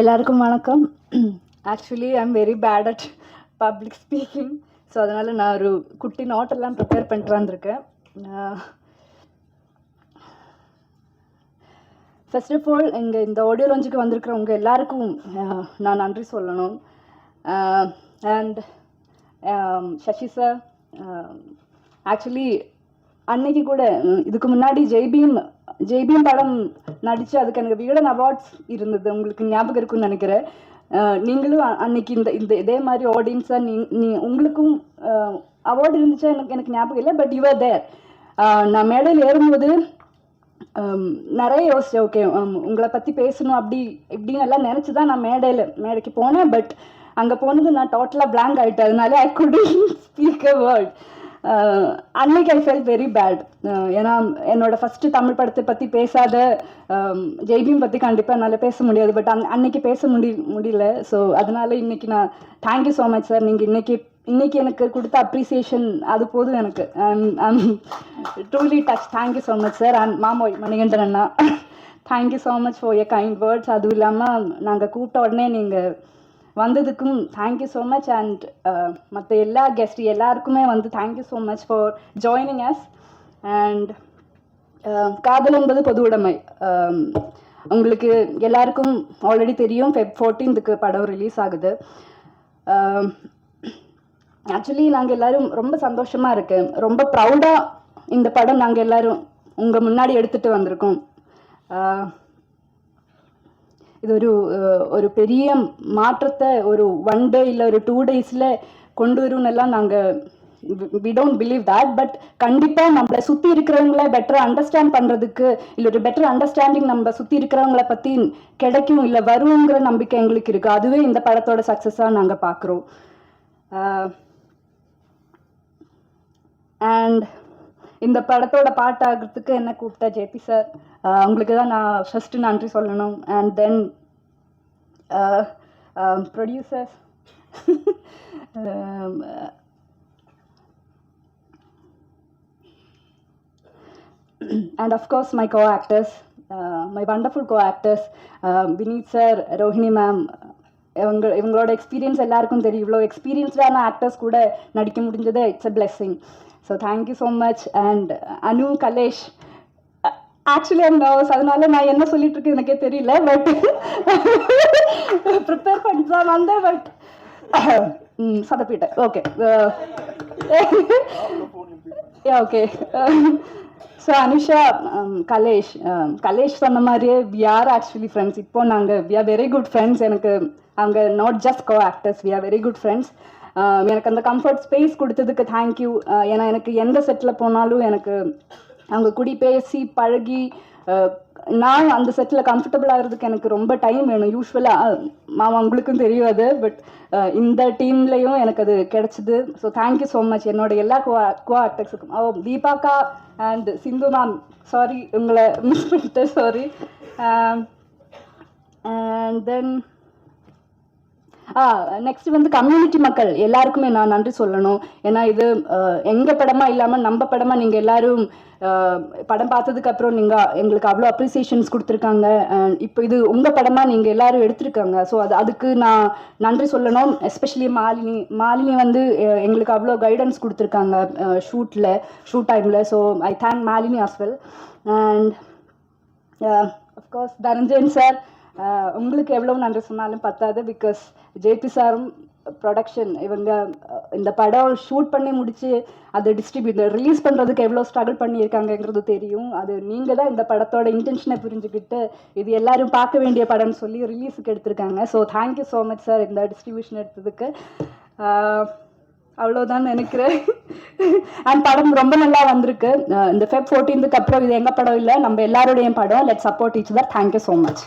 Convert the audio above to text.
எல்லாருக்கும் வணக்கம். Actually I am very bad at public speaking so அதனால் நான் ஒரு குட்டி நோட்டெல்லாம் ப்ரிப்பேர் பண்ணிட்டு வந்திருக்கேன். ஃபர்ஸ்ட் ஆஃப் ஆல் இங்கே இந்த ஆடியோ லாஞ்சுக்கு வந்திருக்கிறவங்க எல்லாருக்கும் uh, நான் நன்றி சொல்லணும். அண்ட் சசி சார் ஆக்சுவலி அன்னைக்கு கூட uh, இதுக்கு முன்னாடி ஜெய்பீம் ஜெய்பீம் படம் நடித்து அதுக்கு எனக்கு வீடன் அவார்ட்ஸ் இருந்தது. உங்களுக்கு ஞாபகம் இருக்கும்னு நினைக்கிறேன். நீங்களும் அன்னைக்கு இந்த இந்த இதே மாதிரி ஆடியன்ஸாக நீ நீ உங்களுக்கும் அவார்டு இருந்துச்சா எனக்கு எனக்கு ஞாபகம் இல்லை பட் யுவர் தேர் நான் மேடையில் ஏறும்போது நிறைய யோசிச்சேன். ஓகே உங்களை பற்றி பேசணும் அப்படி இப்படின்னு எல்லாம் நினச்சி தான் நான் மேடையில் மேடைக்கு போனேன். பட் அங்கே போனது நான் டோட்டலாக பிளாங்க் ஆகிட்டேன் அதனால I could speak a word அன்னைக்கு ஐ ஃபெல் வெரி பேட் ஏன்னா என்னோட ஃபஸ்ட்டு தமிழ் படத்தை பற்றி பேசாத ஜெய்பீம் பற்றி கண்டிப்பாக என்னால் பேச முடியாது. பட் அன் அன்னைக்கு பேச முடி முடியல. ஸோ அதனால இன்னைக்கு நான் தேங்க்யூ ஸோ மச் சார் நீங்கள் இன்னைக்கு இன்னைக்கு எனக்கு கொடுத்த அப்ரிசியேஷன் அது போதும் எனக்கு. Truly touch thank you so much sir and Mamoy Manikandan Anna thank you so much for a kind words அதுவும் இல்லாமல் நாங்கள் கூப்பிட்ட உடனே நீங்கள் வந்ததுக்கும் thank you so much and மற்ற எல்லா கெஸ்ட் எல்லாருக்குமே வந்து thank you so much for joining us and காதல் என்பது பொது உடைமை. Um, உங்களுக்கு எல்லாருக்கும் ஆல்ரெடி தெரியும் ஃபெப் ஃபோர்டீன்த்துக்கு படம் ரிலீஸ் ஆகுது. Um, ஆக்சுவலி நாங்கள் எல்லாரும் ரொம்ப சந்தோஷமாக இருக்கு. ரொம்ப ப்ரௌடாக இந்த படம் நாங்கள் எல்லாரும் உங்கள் முன்னாடி எடுத்துகிட்டு வந்திருக்கோம். Uh, இது ஒரு ஒரு பெரிய மாற்றத்தை ஒரு ஒன் டே இல்லை ஒரு டூ டேஸில் கொண்டு வரும்னெல்லாம் நாங்கள் we don't believe that but கண்டிப்பாக நம்மளை சுற்றி இருக்கிறவங்கள பெட்டர் அண்டர்ஸ்டாண்ட் பண்ணுறதுக்கு இல்லை ஒரு பெட்டர் அண்டர்ஸ்டாண்டிங் நம்ம சுற்றி இருக்கிறவங்கள பற்றி கிடைக்கும் இல்லை வருங்கிற நம்பிக்கை எங்களுக்கு இருக்குது அதுவே இந்த படத்தோட சக்ஸஸாக நாங்கள் பார்க்குறோம் அண்ட் இந்த படத்தோட பாட்டு ஆகிறதுக்கு என்ன கூப்பிட்ட ஜேபி சார் உங்களுக்கு தான் நான் ஃபஸ்ட்டு நன்றி சொல்லணும். And then producers and of course my co actors my wonderful co actors Vineeth sir Rohini ma'am இவங்க இவங்களோட எக்ஸ்பீரியன்ஸ் எல்லாருக்கும் தெரியும். இவ்வளோ எக்ஸ்பீரியன்ஸ்டான ஆக்டர்ஸ் கூட நடிக்க முடிஞ்சது it's a blessing so thank you so much and Anu Kalesh uh, actually அந்த அதனால நான் என்ன சொல்லிட்டு இருக்கேன் எனக்கே தெரியல பட் ப்ரிப்பேர் பண்ணிட்டு தான் வந்தேன் but சதப்பிட்டேன் okay okay so Anusha Kalesh Kalesh சொன்ன மாதிரியே வி ஆர் ஆக்சுவலி ஃப்ரெண்ட்ஸ் இப்போ நாங்கள் we are very good friends எனக்கு அவங்க not just co actors we are very good friends எனக்கு அந்த கம்ஃபர்ட் ஸ்பேஸ் கொடுத்ததுக்கு தேங்க்யூ uh, ஏன்னா எனக்கு எந்த செட்டில் போனாலும் எனக்கு அவங்க கூடி பேசி பழகி நான் அந்த செட்டில் கம்ஃபர்டபுள் ஆகிறதுக்கு எனக்கு ரொம்ப டைம் வேணும். யூஸ்வலாக மாமா உங்களுக்கும் தெரியும் அது பட் இந்த டீம்லேயும் எனக்கு அது கிடச்சிது. ஸோ தேங்க்யூ ஸோ மச் என்னோட எல்லா கோ கோ ஆக்டர்ஸுக்கும் ஓ தீபாக்கா அண்ட் சிந்து மேம் சாரி உங்களை மிஸ் பண்ணிட்டேன் சாரி அண்ட் தென் நெக்ஸ்ட் வந்து கம்யூனிட்டி மக்கள் எல்லாருக்குமே நான் நன்றி சொல்லணும். ஏன்னா இது எங்க படமா இல்லாம நம்ம படமா நீங்க எல்லாரும் படம் பார்த்ததுக்கு அப்புறம் நீங்க எங்களுக்கு அவ்வளோ அப்ரிசியேஷன்ஸ் கொடுத்துருக்காங்க. அண்ட் இப்போ இது உங்க படமா நீங்க எல்லாரும் எடுத்திருக்காங்க. ஸோ அது அதுக்கு நான் நன்றி சொல்லணும். எஸ்பெஷலி மாலினி மாலினி வந்து எங்களுக்கு அவ்வளோ கைடன்ஸ் கொடுத்துருக்காங்க ஷூட்டில் ஷூட் டைமில் so I thank Malini as well and of course Tharanjan sir உங்களுக்கு எவ்வளோ நன்றி சொன்னாலும் பத்தாது பிகாஸ் ஜேபி சாரும் ப்ரொடக்ஷன் இவங்க இந்த படம் ஷூட் பண்ணி முடிச்சு அதை டிஸ்ட்ரிபியூட் ரிலீஸ் பண்ணுறதுக்கு எவ்வளோ ஸ்ட்ரகிள் பண்ணியிருக்காங்கங்கிறது தெரியும். அது நீங்கள் தான் இந்த படத்தோட இன்டென்ஷனை புரிஞ்சுக்கிட்டு இது எல்லாரும் பார்க்க வேண்டிய படம்னு சொல்லி ரிலீஸுக்கு எடுத்திருக்காங்க. So thank you so much sir இந்த டிஸ்ட்ரிபியூஷன் எடுத்ததுக்கு. அவ்வளோதான் நினைக்கிறேன். அண்ட் படம் ரொம்ப நல்லா வந்திருக்கு. இந்த ஃபெப் ஃபோர்டீன்த்துக்கு அப்புறம் இது எங்கள் படம் இல்லை நம்ம எல்லாருடைய படம். Let support each other thank you so much